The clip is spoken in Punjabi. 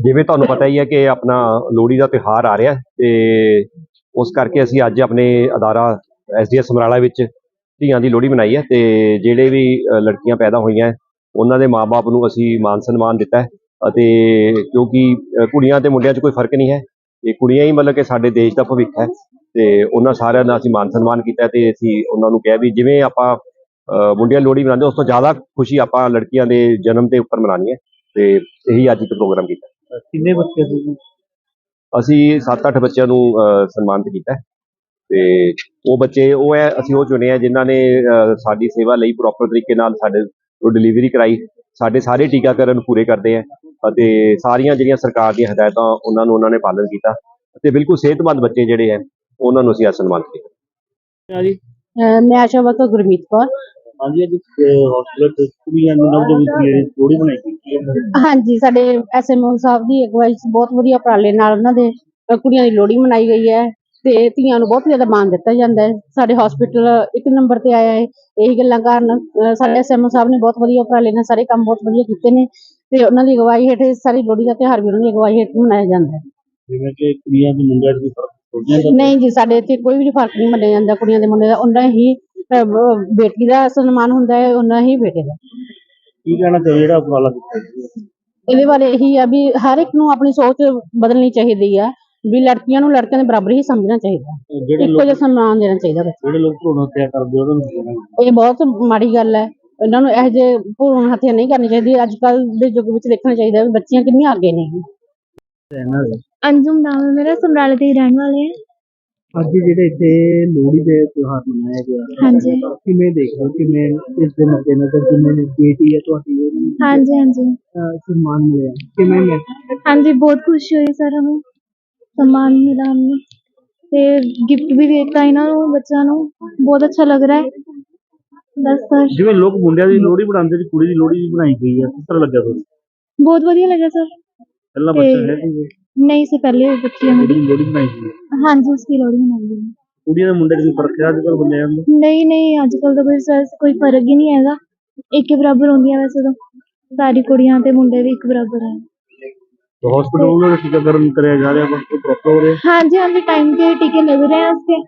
ਜਿਵੇਂ ਤੁਹਾਨੂੰ ਪਤਾ ਹੀ ਹੈ ਕਿ ਆਪਣਾ ਲੋਹੜੀ ਦਾ ਤਿਉਹਾਰ ਆ ਰਿਹਾ ਹੈ ਤੇ ਉਸ ਕਰਕੇ ਅਸੀਂ ਅੱਜ ਆਪਣੇ ਅਦਾਰਾ ਐਸਡੀਐਸ ਸਮਰਾਲਾ ਵਿੱਚ ਧੀਆਂ ਦੀ ਲੋਹੜੀ ਮਨਾਈ ਹੈ ਤੇ ਜਿਹੜੇ ਵੀ ਅ, ਲੜਕੀਆਂ ਪੈਦਾ ਹੋਈਆਂ ਉਹਨਾਂ ਦੇ ਮਾਪੇ ਨੂੰ ਅਸੀਂ ਮਾਨ ਸਨਮਾਨ ਦਿੱਤਾ ਹੈ ਅਤੇ ਕਿਉਂਕਿ ਅ, ਕੁੜੀਆਂ ਤੇ ਮੁੰਡਿਆਂ 'ਚ ਕੋਈ ਫ਼ਰਕ ਨਹੀਂ ਹੈ ਇਹ ਕੁੜੀਆਂ ਹੀ ਮਤਲਬ ਕਿ ਸਾਡੇ ਦੇਸ਼ ਦਾ ਭਵਿੱਖ ਹੈ ਤੇ ਉਹਨਾਂ ਸਾਰਿਆਂ ਦਾ ਅਸੀਂ ਮਾਨ ਸਨਮਾਨ ਕੀਤਾ ਤੇ ਅਸੀਂ ਉਹਨਾਂ ਨੂੰ ਕਿਹਾ ਵੀ ਜਿਵੇਂ ਆਪਾਂ ਅ, ਮੁੰਡਿਆਂ ਦੀ ਲੋਹੜੀ ਮਨਾਉਂਦੇ ਉਸ ਤੋਂ ਜ਼ਿਆਦਾ ਖੁਸ਼ੀ ਆਪਾਂ ਲੜਕੀਆਂ ਦੇ ਜਨਮ ਦੇ ਉੱਪਰ ਮਨਾਉਣੀ ਹੈ ਤੇ ਇਹੀ ਅੱਜ ਇੱਕ ਪ੍ਰੋਗਰਾਮ ਕੀਤਾ ਕਿੰਨੇ ਬੱਚੇ ਸੀ? ਅਸੀਂ 7-8 ਬੱਚਿਆਂ ਨੂੰ ਸਨਮਾਨਿਤ ਕੀਤਾ ਹੈ। ਤੇ ਉਹ ਬੱਚੇ ਉਹ ਹੈ ਅਸੀਂ ਉਹ ਚੁਣੇ ਆ ਜਿਨ੍ਹਾਂ ਨੇ ਸਾਡੀ ਸੇਵਾ ਲਈ ਪ੍ਰੋਪਰ ਤਰੀਕੇ ਨਾਲ ਸਾਡੇ ਤੋਂ ਡਿਲੀਵਰੀ ਕਰਾਈ। ਸਾਡੇ ਸਾਰੇ ਟੀਕਾਕਰਨ ਪੂਰੇ ਕਰਦੇ ਆ ਅਤੇ ਸਾਰੀਆਂ ਜਿਹੜੀਆਂ ਸਰਕਾਰ ਦੀਆਂ ਹਦਾਇਤਾਂ ਉਹਨਾਂ ਨੂੰ ਉਹਨਾਂ ਨੇ ਪਾਲਣ ਕੀਤਾ। ਤੇ ਬਿਲਕੁਲ ਸਿਹਤਮੰਦ ਬੱਚੇ ਜਿਹੜੇ ਆ ਉਹਨਾਂ ਨੂੰ ਅਸੀਂ ਅੱਜ ਸਨਮਾਨਿਤ ਕੀਤਾ। ਅਹ ਮੈਂ ਆਸ਼ਾ ਵਰਕਰ ਗੁਰਮੀਤ ਕੌਰ। ਹਾਂਜੀ ਅੱਜ ਹਸਪੀਟਲ ਚ ਕੁੜੀਆਂ ਨੂੰ ਨਵ ਜੋੜੀ ਕੁੜੀ ਜੋੜੀ ਬਣਾਈ ਗਈ ਹੈ ਹਾਂਜੀ ਸਾਡੇ ਐਸਐਮਓ ਸਾਹਿਬ ਦੀ ਅਗਵਾਈ 'ਚ ਬਹੁਤ ਵਧੀਆ ਉਪਰਾਲੇ ਨਾਲ ਉਹਨਾਂ ਦੇ ਕੁੜੀਆਂ ਦੀ ਲੋਹੜੀ ਮਨਾਈ ਗਈ ਹੈ ਤੇ ਧੀਆਂ ਨੂੰ ਬਹੁਤ ਜ਼ਿਆਦਾ ਮਾਣ ਦਿੱਤਾ ਜਾਂਦਾ ਹੈ। ਸਾਡੇ ਹਸਪੀਟਲ ਇੱਕ ਨੰਬਰ ਤੇ ਆਇਆ ਹੈ। ਇਹੀ ਗੱਲਾਂ ਕਾਰਨ ਅਹ ਸਾਡੇ ਐਸਐਮਓ ਸਾਹਿਬ ਨੇ ਬਹੁਤ ਵਧੀਆ ਉਪਰਾਲੇ ਨਾਲ ਸਾਰੇ ਕੰਮ ਬਹੁਤ ਵਧੀਆ ਕੀਤੇ ਨੇ ਤੇ ਉਹਨਾਂ ਦੀ ਅਗਵਾਈ ਹੇਠ ਸਾਰੀ ਲੋਹੜੀ ਦਾ ਤਿਉਹਾਰ ਵੀ ਉਹਨਾਂ ਦੀ ਅਗਵਾਈ ਹੇਠ ਮਨਾਇਆ ਜਾਂਦਾ ਹੈ। ਜਿਵੇਂ ਕਿ ਕੁੜੀਆਂ ਤੇ ਮੁੰਡਿਆਂ ਦੀ ਫ਼ਰਕ ਛੋਟੀਆਂ ਦਾ ਨਹੀਂ ਜੀ ਸਾਡੇ ਇੱਥੇ ਕੋਈ ਵੀ ਫ਼ਰਕ ਨਹੀਂ ਮੰਨਿਆ ਜਾਂਦਾ ਕੁੜੀਆਂ ਦੇ ਮੁੰਡੇ ਦਾ। ਉਹਨਾਂ ਹੀ ਬੇਟੀ ਦਾ ਸਨਮਾਨ ਹੁੰਦਾ ਹੈ ਉਹਨਾਂ ਹੀ ਬੇਟੇ ਦਾ। ਕੀ ਕਹਿਣਾ ਚਾਹੀਦਾ ਜਿਹੜਾ ਉਪਰਾਲਾ ਕੀਤਾ ਜੀ? ਇਹਦੇ ਬਾਰੇ ਇਹੀ ਆ ਵੀ ਹਰ ਇੱਕ ਨੂੰ ਆਪਣੀ ਸੋਚ ਬਦਲਣੀ ਚਾਹੀਦੀ ਆ ਵੀ ਲੜਕੀਆਂ ਨੂੰ ਲੜਕਿਆਂ ਦੇ ਬਰਾਬਰ ਹੀ ਸਮਝਣਾ ਚਾਹੀਦਾ। ਜਿਹੜੇ ਇੱਕੋ ਲੋਕ ਜਿਹਾ ਸਨਮਾਨ ਦੇਣਾ ਚਾਹੀਦਾ ਬੱਚਿਆਂ ਜਿਹੜੇ ਲੋਕ ਭਰੂਣ ਹੱਤਿਆ ਕਰਦੇ ਉਹਨਾਂ ਨੂੰ। ਇਹ ਬਹੁਤ ਮਾੜੀ ਗੱਲ ਹੈ। ਇਹਨਾਂ ਨੂੰ ਇਹੋ ਜਿਹੇ ਭਰੂਣ ਹੱਤਿਆ ਨਹੀਂ ਕਰਨੀ ਚਾਹੀਦੀ। ਅੱਜ ਕੱਲ ਦੇ ਯੁੱਗ ਵਿੱਚ ਦੇਖਣਾ ਚਾਹੀਦਾ ਵੀ ਬੱਚੀਆਂ ਕਿੰਨੀਆਂ ਅੱਗੇ ਨੇ। ਚਾਹੀਦਾ ਅੰਜੁਮ ਨਾਮ ਹੈ ਮੇਰਾ ਸਮਰਾਲੇ ਦੇ ਹੀ ਰਹਿਣ ਵਾਲੇ ਹਾਂ ਅੱਜ ਜਿਹੜੇ ਇੱਥੇ ਲੋਹੜੀ ਦੇ ਤਿਉਹਾਰ ਮਨਾਇਆ ਗਿਆ ਹਾਂਜੀ। ਕਿਵੇਂ ਦੇਖਦੇ ਹੋ? ਕਿਵੇਂ ਇਸ ਦੇ ਮੱਦੇ ਨਜ਼ਰ ਜਿਵੇਂ ਬੇਟੀ ਹੈ ਤੁਹਾਡੀ ਉਹਨੂੰ, ਹਾਂਜੀ ਹਾਂਜੀ। ਅਹ, ਸਨਮਾਨ ਮਿਲਿਆ। ਕਿਵੇਂ ਮੈਂ ਹਾਂਜੀ ਬਹੁਤ ਖੁਸ਼ੀ ਹੋਈ ਸਰ ਨੂੰ ਸਨਮਾਨ ਮਿਲਾ ਨੂੰ ਤੇ ਗਿਫਟ ਵੀ ਦਿੱਤਾ ਇਹਨਾਂ ਨੂੰ ਬੱਚਿਆਂ ਨੂੰ। ਬਹੁਤ ਅੱਛਾ ਲੱਗ ਰਿਹਾ ਹੈ। ਬਸ ਸਰ। ਜਿਵੇਂ ਲੋਕ ਮੁੰਡਿਆਂ ਦੀ ਲੋਹੜੀ ਬਣਾਉਂਦੇ ਸੀ ਕੁੜੀ ਦੀ ਲੋਹੜੀ ਵੀ ਬਣਾਈ ਗਈ ਹੈ ਕਿਸ ਤਰ੍ਹਾਂ ਲੱਗਿਆ ਤੁਹਾਨੂੰ? ਬਹੁਤ ਵਧੀਆ ਲੱਗਾ ਸਰ। ਪਹਿਲਾਂ ਤੇ- ਬੱਚਾ ਹੈ ਸੀ? ਨਹੀਂ ਸੇ ਪਹਿਲੇ ਬੱਚਿਆਂ ਕੁੜੀ ਮੇਰੀ ਦੀ ਲੋਹੜੀ ਬਣਾਈ ਗਈ ਹੈ ਹਾਂਜੀ ਉਸकी ਲੋਹੜੀ ਮਨਾਉਂਦੇ ਨੇ ਕੁੜੀਆਂ ਦੇ ਮੁੰਡੇ ਦੇ ਫ਼ਰਕ ਹੈ? ਅੱਜ ਕੱਲ ਬੰਦਿਆਂ ਨੂੰ? ਨਹੀਂ ਨਹੀਂ ਅੱਜ ਤਾਂ ਕੋਈ ਸ- ਕੋਈ ਫ਼ਰਕ ਹੀ ਨਹੀਂ ਹੈਗਾ। ਇੱਕ ਬਰਾਬਰ ਹੁੰਦੀਆਂ ਵੈਸੇ ਤਾਂ। ਸਾਰੀ ਕੁੜੀਆਂ ਤੇ ਮੁੰਡੇ ਵੀ ਇੱਕ ਬਰਾਬਰ ਹੈ। ਹਸਪੀਟਲ ਹਾਂਜੀ ਹਾਂਜੀ ਟਾਈਮ ਤੇ ਟੀਕੇ ਲੱਗ ਰਹੇ ਆ ਉਸਕੇ